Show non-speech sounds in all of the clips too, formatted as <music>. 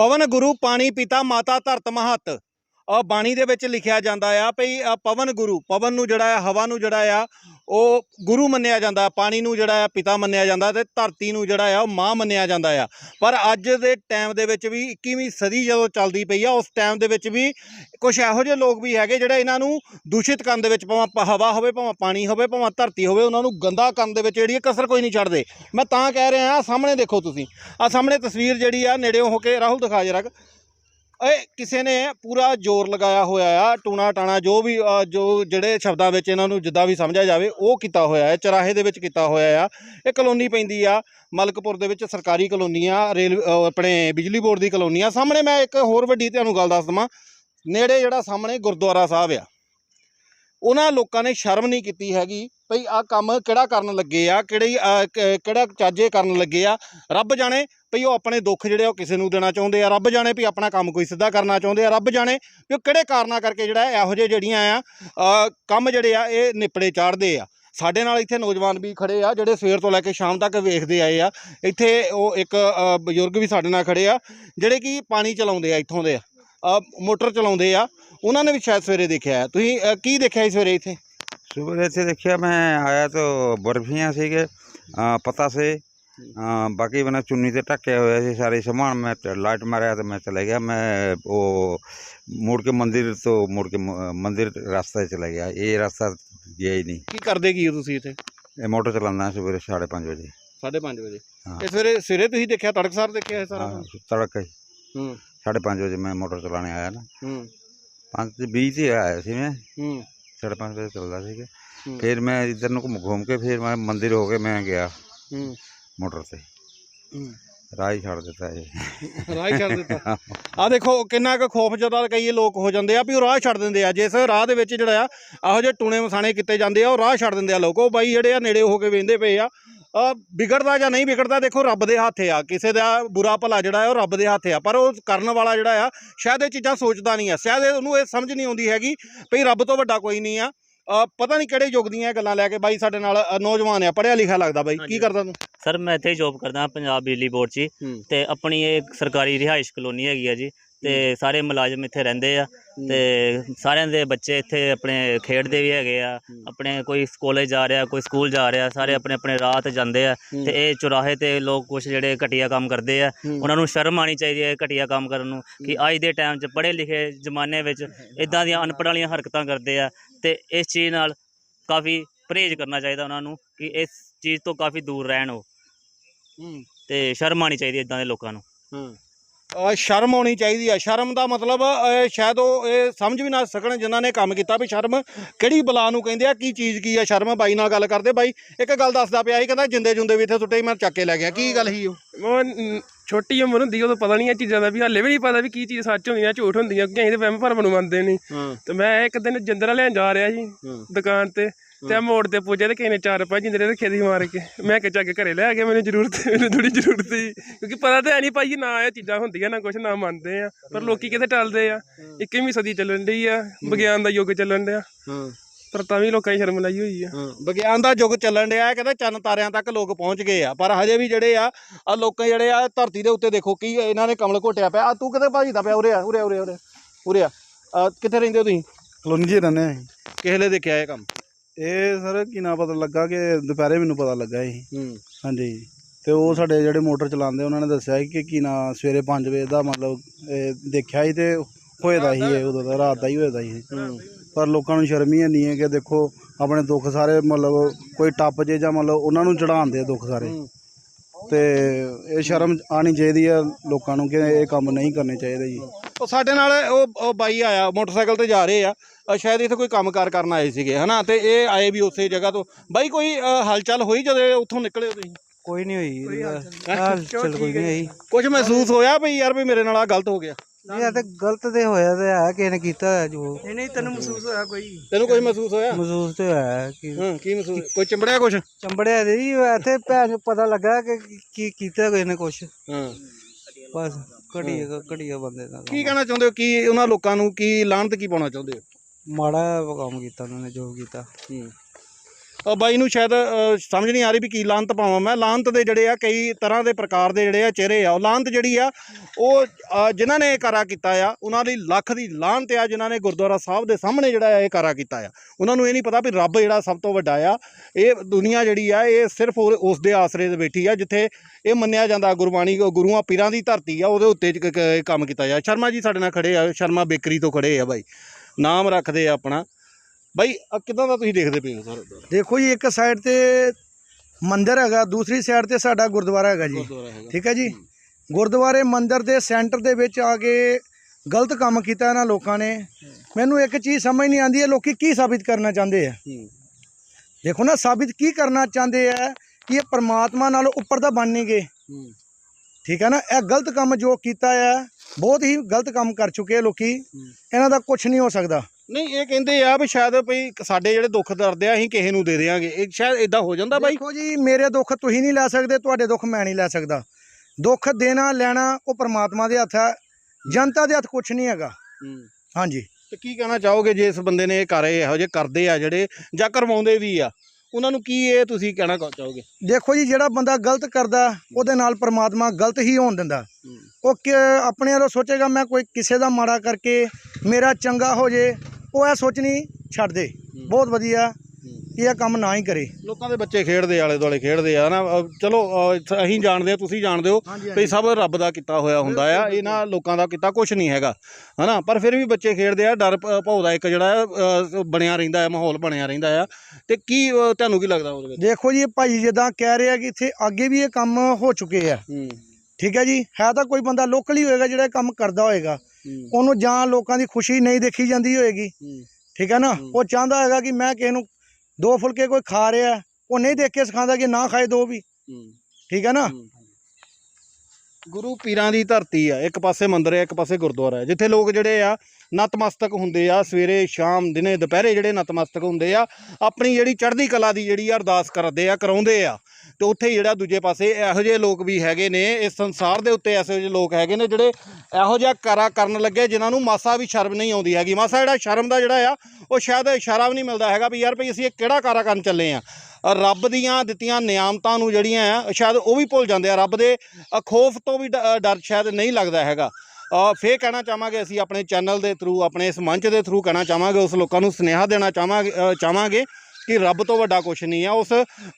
ਪਵਨ ਗੁਰੂ ਪਾਣੀ ਪਿਤਾ ਮਾਤਾ ਧਰਤ ਮਹਤ। ਆ ਬਾਣੀ ਦੇ ਵਿੱਚ ਲਿਖਿਆ ਜਾਂਦਾ ਆ ਭਈ ਪਵਨ ਗੁਰੂ, ਪਵਨ ਨੂੰ ਜਿਹੜਾ ਆ, ਹਵਾ ਨੂੰ ਜਿਹੜਾ ਆ ਉਹ ਗੁਰੂ ਮੰਨਿਆ ਜਾਂਦਾ, ਪਾਣੀ ਨੂੰ ਜਿਹੜਾ ਆ ਪਿਤਾ ਮੰਨਿਆ ਜਾਂਦਾ ਤੇ ਧਰਤੀ ਨੂੰ ਜਿਹੜਾ ਆ ਉਹ ਮਾਂ ਮੰਨਿਆ ਜਾਂਦਾ ਆ। ਪਰ ਅੱਜ ਦੇ ਟਾਈਮ ਦੇ ਵਿੱਚ ਵੀ 21ਵੀਂ ਸਦੀ ਜਦੋਂ ਚੱਲਦੀ ਪਈ ਆ, ਉਸ ਟਾਈਮ ਦੇ ਵਿੱਚ ਵੀ ਕੁਝ ਇਹੋ ਜਿਹੇ ਲੋਕ ਵੀ ਹੈਗੇ ਜਿਹੜੇ ਇਹਨਾਂ ਨੂੰ ਦੂਸ਼ਿਤ ਕਰਨ ਦੇ ਵਿੱਚ ਭਾਵੇਂ ਹਵਾ ਹੋਵੇ, ਭਾਵੇਂ ਪਾਣੀ ਹੋਵੇ, ਭਾਵੇਂ ਧਰਤੀ ਹੋਵੇ, ਉਹਨਾਂ ਨੂੰ ਗੰਦਾ ਕਰਨ ਦੇ ਵਿੱਚ ਜਿਹੜੀ ਇਹ ਕਸਰ ਕੋਈ ਨਹੀਂ ਛੱਡਦੇ। ਮੈਂ ਤਾਂ ਕਹਿ ਰਿਹਾ ਆ ਸਾਹਮਣੇ ਦੇਖੋ ਤੁਸੀਂ ਆ ਸਾਹਮਣੇ ਤਸਵੀਰ ਜਿਹੜੀ ਆ, ਨੇੜਿਓਂ ਹੋ ਕੇ ਰਾਹੁਲ ਦਿਖਾ ਜਰਾ ਏ ਕਿਸੇ ਨੇ ਪੂਰਾ ਜ਼ੋਰ ਲਗਾਇਆ ਹੋਇਆ ਆ ਟੂਣਾ ਟਾਣਾ ਜੋ ਵੀ ਅ, ਜੋ ਜਿਹੜੇ ਸ਼ਬਦਾਂ ਵਿੱਚ ਇਹਨਾਂ ਨੂੰ ਜਿੱਦਾਂ ਵੀ ਸਮਝਿਆ ਜਾਵੇ ਉਹ ਕੀਤਾ ਹੋਇਆ ਹੈ ਚਰਾਹੇ ਦੇ ਵਿੱਚ ਕੀਤਾ ਹੋਇਆ ਆ। ਇਹ ਕਲੋਨੀ ਪੈਂਦੀ ਆ ਮਲਕਪੁਰ ਦੇ ਵਿੱਚ ਸਰਕਾਰੀ ਕਲੋਨੀ ਆ ਰੇਲ ਅ, ਆਪਣੇ ਬਿਜਲੀ ਬੋਰਡ ਦੀ ਕਲੋਨੀ ਆ ਸਾਹਮਣੇ ਮੈਂ ਇੱਕ ਹੋਰ ਵੱਡੀ ਤੁਹਾਨੂੰ ਗੱਲ ਦੱਸ ਦਵਾਂ ਨੇੜੇ ਜਿਹੜਾ ਸਾਹਮਣੇ ਗੁਰਦੁਆਰਾ ਸਾਹਿਬ ਆ ਉਹਨਾਂ ਲੋਕਾਂ ਨੇ ਸ਼ਰਮ ਨਹੀਂ ਕੀਤੀ ਹੈਗੀ ਭਈ ਆਹ ਕੰਮ ਕਿਹੜਾ ਕਰਨ ਲੱਗੇ ਆ ਕਿਹੜੀ ਅ, ਕ- ਕਿਹੜਾ ਚਾਜੇ ਕਰਨ ਲੱਗੇ ਆ। ਰੱਬ ਜਾਣੇ ਭਈ ਉਹ ਆਪਣੇ ਦੁੱਖ ਜਿਹੜੇ ਉਹ ਕਿਸੇ ਨੂੰ ਦੇਣਾ ਚਾਹੁੰਦੇ ਆ, ਰੱਬ ਜਾਣੇ ਵੀ ਆਪਣਾ ਕੰਮ ਕੋਈ ਸਿੱਧਾ ਕਰਨਾ ਚਾਹੁੰਦੇ ਆ, ਰੱਬ ਜਾਣੇ ਵੀ ਉਹ ਕਿਹੜੇ ਕਾਰਨਾਂ ਕਰਕੇ ਜਿਹੜਾ ਇਹੋ ਜਿਹੇ ਜਿਹੜੀਆਂ ਆ ਕੰਮ ਜਿਹੜੇ ਆ, ਇਹ ਨਿਪੜੇ ਚਾੜਦੇ ਆ। ਸਾਡੇ ਨਾਲ ਇੱਥੇ ਨੌਜਵਾਨ ਵੀ ਖੜੇ ਆ, ਜਿਹੜੇ ਸਵੇਰ ਤੋਂ ਲੈ ਕੇ ਸ਼ਾਮ ਤੱਕ ਵੇਖਦੇ ਆਏ ਆ। ਇੱਥੇ ਉਹ ਇੱਕ ਬਜ਼ੁਰਗ ਵੀ ਸਾਡੇ ਨਾਲ ਖੜੇ ਆ, ਜਿਹੜੇ ਕਿ ਪਾਣੀ ਚਲਾਉਂਦੇ ਆ ਇੱਥੋਂ ਦੇ ਮੋਟਰ ਚਲਾਉਂਦੇ ਆ। ਉਹਨਾਂ ਨੇ ਵੀ ਸ਼ਾਇਦ ਸਵੇਰੇ ਦੇਖਿਆ ਤੁਸੀਂ ਕੀ ਦੇਖਿਆ ਸਵੇਰੇ ਇੱਥੇ? ਸਵੇਰੇ ਇੱਥੇ ਦੇਖਿਆ ਮੈਂ ਆਇਆ ਤਾਂ ਬਰਫੀਆਂ ਸੀਗੇ ਪਤਾ ਸੀ। ਬਾਕੀ ਮੈਨੇ ਚੁੰਨੀ ਤੇ ਟੱਕਿਆ ਹੋਇਆ ਸੀ ਸਾਰੇ ਸਮਾਨ ਮੈਂ ਲਾਈਟ ਮਾਰਿਆ ਤੇ ਮੈਂ ਚਲੇ ਗਿਆ ਮੈਂ ਉਹ ਮੁੜ ਕੇ ਮੰਦਿਰ ਤੋਂ ਮੁੜ ਕੇ ਮੰਦਿਰ ਰਸਤੇ ਚਲਾ ਗਿਆ ਇਹ ਰਸਤਾ ਗਿਆ ਹੀ ਨਹੀਂ। ਕੀ ਕਰਦੇ ਕੀ ਤੁਸੀਂ ਇੱਥੇ? ਇਹ ਮੋਟਰ ਚਲਾਉਂਦਾ ਸਵੇਰੇ 5:30 ਵਜੇ। 5:30 ਵਜੇ। ਇਹ ਸਵੇਰੇ ਸਵੇਰੇ ਤੁਸੀਂ ਦੇਖਿਆ ਤੜਕਸਾਰ ਦੇਖਿਆ ਇਹ ਸਾਰਾ ਹਾਂ, ਤੜਕੇ ਹੂੰ। 5:30 ਵਜੇ ਮੈਂ ਮੋਟਰ ਚਲਾਣੇ ਆਇਆ ਨਾ। ਹੂੰ। 5:20 ਤੇ ਆਇਆ ਸੀ ਮੈਂ। ਹੂੰ। 5:30 ਵਜੇ ਚੱਲਦਾ ਸੀ ਫਿਰ ਮੈਂ ਇੱਧਰ ਨੂੰ ਘੁੰਮ ਘੁੰਮ ਕੇ ਫਿਰ ਮੈਂ ਮੰਦਿਰ ਹੋ ਕੇ ਮੈਂ ਗਿਆ। ਹੂੰ। मोटर से ਹੂੰ राह ही छोड़ देता है ये। <laughs> ਰਾਹ ਹੀ ਛੱਡ ਦਿੱਤਾ ਆ ਦੇਖੋ ਕਿੰਨਾ ਕੁ ਖੌਫ ਜਦਾ ਕਈ ਲੋਕ ਹੋ ਜਾਂਦੇ ਆ ਵੀ ਉਹ ਰਾਹ ਛੱਡ ਦਿੰਦੇ ਆ ਜਿਸ ਰਾਹ ਦੇ ਵਿੱਚ ਜਿਹੜਾ ਆ ਇਹੋ ਜਿਹੇ ਟੂਣੇ ਮਸਾਣੇ ਕੀਤੇ ਜਾਂਦੇ ਆ ਉਹ ਰਾਹ ਛੱਡ ਦਿੰਦੇ ਆ ਲੋਕ ਉਹ ਬਾਈ ਜਿਹੜੇ ਆ ਨੇੜੇ ਹੋ ਕੇ ਵੇਂਦੇ ਪਏ ਆ ਆ ਵਿਗੜਦਾ ਜਾਂ ਨਹੀਂ ਵਿਗੜਦਾ ਦੇਖੋ ਰੱਬ ਦੇ ਹੱਥ ਆ ਕਿਸੇ ਦਾ ਬੁਰਾ ਭਲਾ ਜਿਹੜਾ ਆ ਉਹ ਰੱਬ ਦੇ ਹੱਥ ਆ ਪਰ ਉਹ ਕਰਨ ਵਾਲਾ ਜਿਹੜਾ ਆ ਸ਼ਾਇਦ ਇਹ ਚੀਜ਼ਾਂ ਸੋਚਦਾ ਨਹੀਂ ਆ ਸ਼ਾਇਦ ਇਹ ਉਹਨੂੰ ਇਹ ਸਮਝ ਨਹੀਂ ਆਉਂਦੀ ਹੈਗੀ ਵੀ ਰੱਬ ਤੋਂ ਵੱਡਾ ਕੋਈ ਨਹੀਂ ਆ ਅ, ਪਤਾ ਨਹੀਂ ਕਿਹੜੇ ਯੁੱਗ ਦੀਆਂ ਇਹ ਗੱਲਾਂ ਲੈ ਕੇ ਬਾਈ ਸਾਡੇ ਨਾਲ ਅ, ਨੌਜਵਾਨ ਆ ਪੜ੍ਹਿਆ ਲਿਖਿਆ ਲੱਗਦਾ ਬਾਈ ਕੀ ਹਾਂਜੀ। ਕਰਦਾ ਤੂੰ ਸਰ ਮੈਂ ਇੱਥੇ ਜੋਬ ਕਰਦਾ ਪੰਜਾਬ ਬਿਜਲੀ ਬੋਰਡ 'ਚ ਹੀ ਹੂੰ। ਤੇ ਆਪਣੀ ਇਹ ਸਰਕਾਰੀ ਰਿਹਾਇਸ਼ ਕਲੋਨੀ ਹੈਗੀ ਆ ਜੀ ਤੇ ਸਾਰੇ ਮੁਲਾਜ਼ਮ ਇੱਥੇ ਰਹਿੰਦੇ ਆ ਤੇ ਸਾਰਿਆਂ ਦੇ ਬੱਚੇ ਇੱਥੇ ਆਪਣੇ ਖੇਡਦੇ ਵੀ ਹੈਗੇ ਆ। ਆਪਣੇ ਕੋਈ ਕਾਲਜ ਜਾ ਰਿਹਾ ਕੋਈ ਸਕੂਲ ਜਾ ਰਿਹਾ ਸਾਰੇ ਆਪਣੇ ਆਪਣੇ ਰਾਹ ਤੇ ਜਾਂਦੇ ਆ ਹੂੰ। ਤੇ ਇਹ ਚੁਰਾਹੇ ਤੇ ਲੋਕ ਕੁਝ ਜਿਹੜੇ ਘਟੀਆ ਕੰਮ ਕਰਦੇ ਆ ਹੂੰ। ਉਹਨਾਂ ਨੂੰ ਸ਼ਰਮ ਆਣੀ ਚਾਹੀਦੀ ਹੈ ਘਟੀਆ ਕੰਮ ਕਰਨ ਨੂੰ ਕਿ ਅੱਜ ਦੇ ਟਾਈਮ 'ਚ ਪੜ੍ਹੇ ਲਿਖੇ ਜ਼ਮਾਨੇ ਵਿੱਚ ਇਦਾਂ ਦੀਆਂ ਅਨਪੜ੍ਹ ਵਾਲੀਆਂ ਹਰਕਤਾਂ ਕਰਦੇ ਆ ਤੇ ਇਸ ਚੀਜ਼ ਨਾਲ ਕਾਫੀ ਪਰਹੇਜ਼ ਕਰਨਾ ਚਾਹੀਦਾ ਉਹਨਾਂ ਨੂੰ ਕਿ ਇਸ ਚੀਜ਼ ਤੋਂ ਕਾਫੀ ਦੂਰ ਰਹਿਣ ਉਹ ਤੇ ਸ਼ਰਮ ਆਣੀ ਚਾਹੀਦੀ ਇਦਾਂ ਦੇ ਲੋਕਾਂ ਨੂੰ। ਹਾਂ। ਸ਼ਰਮ ਆਉਣੀ ਚਾਹੀਦੀ ਆ। ਸ਼ਰਮ ਦਾ ਮਤਲਬ ਸ਼ਾਇਦ ਉਹ ਇਹ ਸਮਝ ਵੀ ਨਾ ਸਕਣ ਜਿਨ੍ਹਾਂ ਨੇ ਕੰਮ ਕੀਤਾ ਵੀ ਸ਼ਰਮ ਕਿਹੜੀ ਬਲਾ ਨੂੰ ਕਹਿੰਦੇ ਆ ਕੀ ਚੀਜ਼ ਕੀ ਆ ਸ਼ਰਮ। ਬਾਈ ਨਾਲ ਗੱਲ ਕਰਦੇ। ਬਾਈ ਇੱਕ ਗੱਲ ਦੱਸਦਾ ਪਿਆ ਸੀ ਕਹਿੰਦਾ ਜਿੰਦੇ ਜੁੰਦੇ ਵੀ ਇੱਥੇ ਸੁੱਟੇ ਮੈਂ ਚੱਕ ਕੇ ਲੈ ਗਿਆ। ਕੀ ਗੱਲ ਸੀ ਉਹ? ਛੋਟੀ ਉਮਰ ਹੁੰਦੀ ਉਦੋਂ ਪਤਾ ਨਹੀਂ ਇਹ ਚੀਜ਼ਾਂ ਦਾ ਵੀ ਹਾਲੇ ਵੀ ਨਹੀਂ ਪਤਾ ਵੀ ਕੀ ਚੀਜ਼ ਸੱਚ ਹੁੰਦੀਆਂ ਝੂਠ ਹੁੰਦੀਆਂ ਕਿ ਅਸੀਂ ਤੇ ਵਹਿਮ ਭਰਮ ਨੂੰ ਮੰਨਦੇ ਨਹੀਂ ਹਾਂ। ਤੇ ਮੈਂ ਇੱਕ ਦਿਨ ਜਿੰਦਰਾ ਲੈਣ ਜਾ ਰਿਹਾ ਸੀ ਦੁਕਾਨ ਤੇ। ਤੇ ਆ ਮੋੜ ਤੇ ਪੁੱਜੇ ਤੇ ਕਿਸੇ ਨੇ ਚਾਰ ਪੰਜ ਜਿੰਦਰੇ ਰੱਖੇ ਸੀ ਮਾਰ ਕੇ। ਮੈਂ ਕਿ ਚੱਕ ਕੇ ਘਰੇ ਲੈ ਆ ਗਿਆ ਮੈਨੂੰ ਜ਼ਰੂਰਤ ਮੈਨੂੰ ਥੋੜੀ ਜ਼ਰੂਰਤ ਸੀ। ਕਿਉਂਕਿ ਪਤਾ ਤੇ ਹੈ ਨਹੀਂ ਭਾਈ ਨਾ ਇਹ ਚੀਜ਼ਾਂ ਹੁੰਦੀਆਂ ਨਾ ਕੁਛ ਨਾ ਮੰਨਦੇ ਆ। ਪਰ ਲੋਕੀ ਕਿਤੇ ਟਲਦੇ ਆ? 21ਵੀਂ ਸਦੀ ਚੱਲਣ ਡਈ ਆ ਵਿਗਿਆਨ ਦਾ ਯੁੱਗ ਚੱਲਣ ਡਿਆ। ਹਾਂ। ਪਰ ਤਾਂ ਵੀ ਲੋਕਾਂ ਦੀ ਸ਼ਰਮ ਲਾਈ ਹੋਈ ਆ। ਹਾਂ ਵਿਗਿਆਨ ਦਾ ਯੁੱਗ ਚੱਲਣ ਡਿਆ ਹੈ ਕਹਿੰਦਾ ਚੰਨ ਤਾਰਿਆਂ ਤੱਕ ਲੋਕ ਪਹੁੰਚ ਗਏ ਆ। ਪਰ ਹਜੇ ਵੀ ਜਿਹੜੇ ਆ ਆ ਲੋਕ ਜਿਹੜੇ ਆ ਧਰਤੀ ਦੇ ਉੱਤੇ ਦੇਖੋ ਕੀ ਇਹਨਾਂ ਨੇ ਕਮਲ ਘੋਟਿਆ ਪਿਆ। ਆ ਤੂੰ ਕਿਤੇ ਭਾਜੀਦਾ ਪਿਆ? ਉਰੇ ਆ ਉਰੇ ਆ, ਉਰੇ ਆ, ਉਰੇ ਆ, ਉਰੇ ਆ। ਕਿੱਥੇ ਰਹਿੰਦੇ ਹੋ ਤੁਸੀਂ? ਕਲੋਨੀ 'ਚ ਰਹਿੰਦੇ। ਕਿਸੇ ਵੇਲੇ ਦੇਖਿਆ ਇਹ ਕੰਮ? ਇਹ ਸਰ ਕੀ ਨਾ ਪਤਾ ਲੱਗਾ ਕਿ ਦੁਪਹਿਰੇ ਮੈਨੂੰ ਪਤਾ ਲੱਗਾ ਸੀ ਹੂੰ। ਹਾਂਜੀ। ਤੇ ਉਹ ਸਾਡੇ ਜਿਹੜੇ ਮੋਟਰ ਚਲਾਉਂਦੇ ਉਹਨਾਂ ਨੇ ਦੱਸਿਆ ਸੀ ਕਿ ਕੀ ਨਾ ਸਵੇਰੇ 5 ਵਜੇ ਦਾ ਮਤਲਬ ਇਹ ਦੇਖਿਆ ਸੀ ਤੇ ਹੋਏਦਾ ਸੀ ਇਹ ਉਦੋਂ ਦਾ ਰਾਤ ਦਾ ਹੀ ਹੋਏਦਾ ਸੀ ਹੂੰ। ਪਰ ਲੋਕਾਂ ਨੂੰ ਸ਼ਰਮ ਹੀ ਨਹੀਂ ਹੈ ਕਿ ਦੇਖੋ ਆਪਣੇ ਦੁੱਖ ਸਾਰੇ ਮਤਲਬ ਕੋਈ ਟੱਪ ਜੇ ਜਾਂ ਮਤਲਬ ਉਹਨਾਂ ਨੂੰ ਚੜਾਉਂਦੇ ਆ ਦੁੱਖ ਸਾਰੇ। ਹੂੰ। ਤੇ ਇਹ ਸ਼ਰਮ ਆਣੀ ਚਾਹੀਦੀ ਆ ਲੋਕਾਂ ਨੂੰ ਕਿ ਇਹ ਕੰਮ ਨਹੀਂ ਕਰਨੇ ਚਾਹੀਦੇ ਜੀ। ਉਹ ਸਾਡੇ ਨਾਲ ਉਹ ਉਹ ਬਾਈ ਆਇਆ ਮੋਟਰਸਾਈਕਲ ਤੇ ਜਾ ਰਹੇ ਆ। ਸ਼ਾਇਦ ਇੱਥੇ ਕੋਈ ਕੰਮਕਾਰ ਕਰਨ ਆਏ ਸੀਗੇ ਹਨਾ? ਤੇ ਇਹ ਆਏ ਵੀ ਉਸੇ ਜਗ੍ਹਾ ਤੋਂ। ਬਾਈ ਕੋਈ ਅ, ਹਲਚਲ ਹੋਈ ਜਦੋਂ ਇਹ ਉੱਥੋਂ ਨਿਕਲੇ ਹੋ ਤੁਸੀਂ? ਕੋਈ ਨਹੀਂ ਹੋਈ। ਹਾਲ ਚਲ ਕੋਈ ਨਹੀਂ ਹੋਈ। ਕੁਝ ਮਹਿਸੂਸ ਹੋਇਆ ਵੀ ਯਾਰ ਵੀ ਮੇਰੇ ਨਾਲ ਆ ਗਲਤ ਹੋ ਗਿਆ? ਇਹ ਤਾਂ ਗਲਤ ਤੇ ਹੋਇਆ ਤੇ ਹੈ ਕਿਸੇ ਨੇ ਕੀਤਾ ਹੈ ਜੋ। ਨਹੀਂ ਨਹੀਂ ਤੈਨੂੰ ਮਹਿਸੂਸ ਹੋਇਆ ਕੋਈ? ਤੈਨੂੰ ਕੋਈ ਮਹਿਸੂਸ ਹੋਇਆ? ਮਹਿਸੂਸ ਤੇ ਹੋਇਆ ਕਿ ਹਾਂ ਕੀ ਮਹਿਸੂਸ? ਕੋਈ ਚੰਬੜਿਆ ਕੁਝ ਚੰਬੜਿਆ ਦੇ ਜੀ ਇੱਥੇ ਭੈਣ ਨੂੰ ਪਤਾ ਲੱਗਾ ਕਿ ਕੀ ਕੀਤਾ ਕਿਸੇ ਨੇ ਕੁਛ। ਹਾਂ। ਬਸ ਘੜੀਆ ਘੜੀਆ ਬੰਦੇ ਦਾ ਕੀ ਕਹਿਣਾ ਚਾਹੁੰਦੇ ਹੋ? ਕੀ ਉਹਨਾਂ ਲੋਕਾਂ ਨੂੰ ਕੀ ਲਾਹਨਤ ਕੀ ਪਾਉਣਾ ਚਾਹੁੰਦੇ ਹੋ? ਮਾੜਾ ਕੰਮ ਕੀਤਾ ਉਹਨਾਂ ਨੇ ਜੋ ਕੀਤਾ। ਹੂੰ ਅ, ਬਾਈ ਨੂੰ ਸ਼ਾਇਦ ਅ, ਸਮਝ ਨਹੀਂ ਆ ਰਹੀ ਵੀ ਕੀ ਲਾਂਤ ਪਾਵਾਂ ਮੈਂ। ਲਾਂਤ ਦੇ ਜਿਹੜੇ ਆ ਕਈ ਤਰ੍ਹਾਂ ਦੇ ਪ੍ਰਕਾਰ ਦੇ ਜਿਹੜੇ ਆ ਚਿਹਰੇ ਆ। ਉਹ ਲਾਂਤ ਜਿਹੜੀ ਆ ਉਹ ਅ, ਜਿਨ੍ਹਾਂ ਨੇ ਇਹ ਕਾਰਾ ਕੀਤਾ ਆ ਉਹਨਾਂ ਲਈ ਲੱਖ ਦੀ ਲਾਂਤ ਆ ਜਿਨ੍ਹਾਂ ਨੇ ਗੁਰਦੁਆਰਾ ਸਾਹਿਬ ਦੇ ਸਾਹਮਣੇ ਜਿਹੜਾ ਆ ਇਹ ਕਾਰਾ ਕੀਤਾ ਆ। ਉਹਨਾਂ ਨੂੰ ਇਹ ਨਹੀਂ ਪਤਾ ਵੀ ਰੱਬ ਜਿਹੜਾ ਸਭ ਤੋਂ ਵੱਡਾ ਆ ਇਹ ਦੁਨੀਆ ਜਿਹੜੀ ਆ ਇਹ ਸਿਰਫ ਉਹ- ਉਸ ਦੇ ਆਸਰੇ ਤੇ ਬੈਠੀ ਆ ਜਿੱਥੇ ਇਹ ਮੰਨਿਆ ਜਾਂਦਾ ਗੁਰਬਾਣੀ ਗੁਰੂਆਂ ਪੀਰਾਂ ਦੀ ਧਰਤੀ ਆ ਉਹਦੇ ਉੱਤੇ ਕ- ਕ- ਇਹ ਕੰਮ ਕੀਤਾ ਜਾ ਸ਼ਰਮਾ ਜੀ ਸਾਡੇ ਨਾਲ ਖੜੇ ਆ ਸ਼ਰਮਾ ਬੇਕਰੀ ਤੋਂ ਖੜੇ ਆ ਬਾਈ। ਨਾਮ ਰੱਖਦੇ ਆ ਆਪਣਾ। ਬਾਈ ਕਿੱਦਾਂ ਦਾ ਤੁਸੀਂ ਦੇਖਦੇ ਪਏ ਹੋ ਸਰ ਦੇਖੋ ਜੀ ਇੱਕ ਸਾਈਡ ਤੇ ਮੰਦਿਰ ਹੈਗਾ ਦੂਸਰੀ ਸਾਈਡ ਤੇ ਸਾਡਾ ਗੁਰਦੁਆਰਾ ਹੈਗਾ ਜੀ। ਗੁਰਦੁਆਰਾ ਹੈਗਾ। ਠੀਕ ਹੈ ਜੀ? ਗੁਰਦੁਆਰੇ ਮੰਦਿਰ ਦੇ ਸੈਂਟਰ ਦੇ ਵਿੱਚ ਆ ਕੇ ਗਲਤ ਕੰਮ ਕੀਤਾ ਇਹਨਾਂ ਲੋਕਾਂ ਨੇ। ਮੈਨੂੰ ਇੱਕ ਚੀਜ਼ ਸਮਝ ਨਹੀਂ ਆਉਂਦੀ ਇਹ ਲੋਕੀ ਕੀ ਸਾਬਿਤ ਕਰਨਾ ਚਾਹੁੰਦੇ ਆ? ਹੂੰ। ਦੇਖੋ ਨਾ ਸਾਬਿਤ ਕੀ ਕਰਨਾ ਚਾਹੁੰਦੇ ਆ ਕਿ ਇਹ ਪਰਮਾਤਮਾ ਨਾਲੋਂ ਉੱਪਰ ਤਾਂ ਬਣ ਨਹੀਂ ਗਏ। ਹੂੰ। ਠੀਕ ਹੈ ਨਾ? ਇਹ ਗਲਤ ਕੰਮ ਜੋ ਕੀਤਾ ਆ ਬਹੁਤ ਹੀ ਗਲਤ ਕੰਮ ਕਰ ਚੁੱਕੇ ਲੋਕੀ। ਇਹਨਾਂ ਦਾ ਕੁਝ ਨਹੀਂ ਹੋ ਸਕਦਾ। ਨਹੀਂ ਇਹ ਕਹਿੰਦੇ ਆ ਵੀ ਸ਼ਾਇਦ ਭਈ ਸਾਡੇ ਜਿਹੜੇ ਦੁੱਖ ਦਰਦ ਆ ਅਸੀਂ ਕਿਸੇ ਨੂੰ ਦੇ ਦੇਾਂਗੇ ਇਹ ਸ਼ਾਇਦ ਇਦਾਂ ਹੋ ਜਾਂਦਾ ਬਾਈ? ਦੇਖੋ ਜੀ ਮੇਰੇ ਦੁੱਖ ਤੁਸੀਂ ਨਹੀਂ ਲੈ ਸਕਦੇ ਤੁਹਾਡੇ ਦੁੱਖ ਮੈਂ ਨਹੀਂ ਲੈ ਸਕਦਾ। ਦੁੱਖ ਦੇਣਾ ਲੈਣਾ ਉਹ ਪਰਮਾਤਮਾ ਦੇ ਹੱਥ ਹੈ ਜਨਤਾ ਦੇ ਹੱਥ ਕੁਝ ਨਹੀਂ ਹੈਗਾ। ਹਾਂਜੀ। ਤੇ ਕੀ ਕਹਿਣਾ ਚਾਹੋਗੇ ਜੇ ਇਸ ਬੰਦੇ ਨੇ ਇਹ ਕਰੇ ਇਹੋ ਜਿਹੇ ਕਰਦੇ ਆ ਜਿਹੜੇ ਜਾਂ ਕਰਵਾਉਂਦੇ ਵੀ ਆ? ਉਹਨਾਂ ਨੂੰ ਕੀ ਇਹ ਤੁਸੀਂ ਕਹਿਣਾ ਕਾ- ਚਾਹੋਗੇ? ਦੇਖੋ ਜੀ ਜਿਹੜਾ ਬੰਦਾ ਗਲਤ ਕਰਦਾ ਉਹਦੇ ਨਾਲ ਪਰਮਾਤਮਾ ਗਲਤ ਹੀ ਹੋਣ ਦਿੰਦਾ। ਉਹ ਕਿ ਆਪਣੇ ਵੱਲੋਂ ਸੋਚੇਗਾ ਮੈਂ ਕੋਈ ਕਿਸੇ ਦਾ ਮਾੜਾ ਕਰਕੇ ਮੇਰਾ ਚੰਗਾ ਹੋ ਜੇ ਉਹ ਇਹ ਸੋਚਣੀ ਛੱਡ ਦੇ ਬਹੁਤ ਵਧੀਆ। ਕਿ ਇਹ ਕੰਮ ਨਾ ਹੀ ਕਰੇ। ਲੋਕਾਂ ਦੇ ਬੱਚੇ ਖੇਡਦੇ ਆਲੇ ਦੁਆਲੇ ਖੇਡਦੇ ਆ ਨਾ ਚਲੋ ਅਸੀਂ ਜਾਣਦੇ ਆ ਤੁਸੀਂ ਜਾਣਦੇ ਹੋ ਵੀ ਸਭ ਰੱਬ ਦਾ ਕੀਤਾ ਹੋਇਆ ਹੁੰਦਾ ਆ ਇਹਨਾਂ ਲੋਕਾਂ ਦਾ ਕੀਤਾ ਕੁਝ ਨਹੀਂ ਹੈਗਾ ਹਨਾ? ਪਰ ਫਿਰ ਵੀ ਬੱਚੇ ਖੇਡਦੇ ਆ ਡਰ ਭ- ਭੌ ਦਾ ਇੱਕ ਜਿਹੜਾ ਹੈ, ਬਣਿਆ ਰਹਿੰਦਾ ਹੈ ਮਾਹੌਲ ਬਣਿਆ ਰਹਿੰਦਾ ਆ। ਤੇ ਕੀ ਤੁਹਾਨੂੰ ਕੀ ਲੱਗਦਾ ਉਹਦੇ ਵਿੱਚ? ਦੇਖੋ ਜੀ ਇਹ ਭਾਈ ਜਿੱਦਾਂ ਕਹਿ ਰਿਹਾ ਕਿ ਇੱਥੇ ਅੱਗੇ ਵੀ ਇਹ ਕੰਮ ਹੋ ਚੁੱਕੇ ਆ। ਹੂੰ। ਠੀਕ ਹੈ ਜੀ? ਹੈ ਤਾਂ ਕੋਈ ਬੰਦਾ ਲੋਕਲ ਹੀ ਹੋਏਗਾ ਜਿਹੜਾ ਇਹ ਕੰਮ ਕਰਦਾ ਹੋਏਗਾ। ਉਹਨੂੰ ਜਾਂ ਲੋਕਾਂ ਦੀ ਖੁਸ਼ੀ ਨਹੀਂ ਦੇਖੀ ਜਾਂਦੀ ਹੋਏਗੀ। ਠੀਕ ਹੈ ਨਾ? ਉਹ ਚਾਹੁੰਦਾ ਹੈਗਾ ਕਿ ਮੈਂ ਕਿਸੇ ਨੂੰ ਦੋ ਫੁਲਕੇ ਕੋਈ ਖਾ ਰਿਹਾ ਉਹ ਨਹੀਂ ਦੇਖ ਕੇ ਸਿਖਾਉਂਦਾ ਕਿ ਨਾ ਖਾਏ ਦੋ ਵੀ। ਠੀਕ ਹੈ ਨਾ? ਗੁਰੂ ਪੀਰਾਂ ਦੀ ਧਰਤੀ ਆ, ਇੱਕ ਪਾਸੇ ਮੰਦਿਰ ਹੈ ਇੱਕ ਪਾਸੇ ਗੁਰਦੁਆਰਾ ਹੈ ਜਿੱਥੇ ਲੋਕ ਜਿਹੜੇ ਆ, ਨਤਮਸਤਕ ਹੁੰਦੇ ਆ, ਸਵੇਰੇ, ਸ਼ਾਮ, ਦਿਨੇ, ਦੁਪਹਿਰੇ ਜਿਹੜੇ ਨਤਮਸਤਕ ਹੁੰਦੇ ਆ, ਆਪਣੀ ਜਿਹੜੀ ਚੜ੍ਹਦੀ ਕਲਾ ਦੀ ਜਿਹੜੀ ਆ ਅਰਦਾਸ ਕਰਦੇ ਆ, ਕਰਾਉਂਦੇ ਆ। ਤੇ ਉੱਥੇ ਜਿਹੜਾ ਦੂਜੇ ਪਾਸੇ ਇਹੋ ਜਿਹੇ ਲੋਕ ਵੀ ਹੈਗੇ ਨੇ, ਇਸ ਸੰਸਾਰ ਦੇ ਉੱਤੇ ਐਸੇ ਜਿਹੇ ਲੋਕ ਹੈਗੇ ਨੇ ਜਿਹੜੇ ਇਹੋ ਜਿਹਾ ਕਾਰਾ ਕਰਨ ਲੱਗੇ, ਜਿਨ੍ਹਾਂ ਨੂੰ ਮਾਸਾ ਵੀ ਸ਼ਰਮ ਨਹੀਂ ਆਉਂਦੀ ਹੈਗੀ। ਮਾਸਾ ਜਿਹੜਾ ਸ਼ਰਮ ਦਾ ਜਿਹੜਾ ਆ, ਉਹ ਸ਼ਾਇਦ ਇਸ਼ਾਰਾ ਵੀ ਨਹੀਂ ਮਿਲਦਾ ਹੈਗਾ ਵੀ ਯਾਰ ਭਈ ਅਸੀਂ ਇਹ ਕਿਹੜਾ ਕਾਰਾ ਕਰਨ ਚੱਲੇ ਆ। ਰੱਬ ਦੀਆਂ ਦਿੱਤੀਆਂ ਨਿਆਮਤਾਂ ਨੂੰ ਜਿਹੜੀਆਂ ਆ ਸ਼ਾਇਦ ਉਹ ਵੀ ਭੁੱਲ ਜਾਂਦੇ ਆ ਰੱਬ ਦੇ ਅ, ਤੋਂ ਵੀ ਡਰ ਸ਼ਾਇਦ ਨਹੀਂ ਲੱਗਦਾ ਹੈਗਾ। ਅ, ਫੇਰ ਕਹਿਣਾ ਚਾਹਾਂਗੇ ਅਸੀਂ ਆਪਣੇ ਚੈਨਲ ਦੇ ਥਰੂ ਆਪਣੇ ਇਸ ਮੰਚ ਦੇ ਥਰੂ ਕਹਿਣਾ ਚਾਹਾਂਗੇ ਉਸ ਲੋਕਾਂ ਨੂੰ ਸੁਨੇਹਾ ਦੇਣਾ ਚਾਹਾਂਗੇ ਅ, ਚਾਹਾਂਗੇ ਕਿ ਰੱਬ ਤੋਂ ਵੱਡਾ ਕੁਝ ਨਹੀਂ ਆ ਉਸ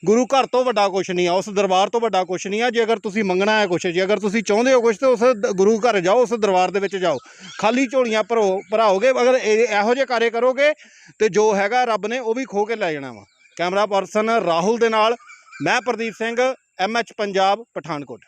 ਗੁਰੂ ਘਰ ਤੋਂ ਵੱਡਾ ਕੁਝ ਨਹੀਂ ਆ ਉਸ ਦਰਬਾਰ ਤੋਂ ਵੱਡਾ ਕੁਝ ਨਹੀਂ ਆ ਜੇ ਅਗਰ ਤੁਸੀਂ ਮੰਗਣਾ ਹੈ ਕੁਝ ਜੇ ਅਗਰ ਤੁਸੀਂ ਚਾਹੁੰਦੇ ਹੋ ਕੁਝ ਤੇ ਉਸ ਗੁਰੂ ਘਰ ਜਾਓ ਉਸ ਦਰਬਾਰ ਦੇ ਵਿੱਚ ਜਾਓ। ਖਾਲੀ ਝੋਲੀਆਂ ਭਰੋ ਭਰਾਓਗੇ ਅਗਰ ਇਹ- ਇਹੋ ਜਿਹੇ ਕਾਰੇ ਕਰੋਗੇ ਤੇ ਜੋ ਹੈਗਾ ਰੱਬ ਨੇ ਉਹ ਵੀ ਖੋ ਕੇ ਲੈ ਜਾਣਾ ਵਾ। ਕੈਮਰਾ ਪਰਸਨ ਰਾਹੁਲ ਦੇ ਨਾਲ ਮੈਂ ਪ੍ਰਦੀਪ ਸਿੰਘ ਐਮਐਚ ਪੰਜਾਬ ਪਠਾਨਕੋਟ।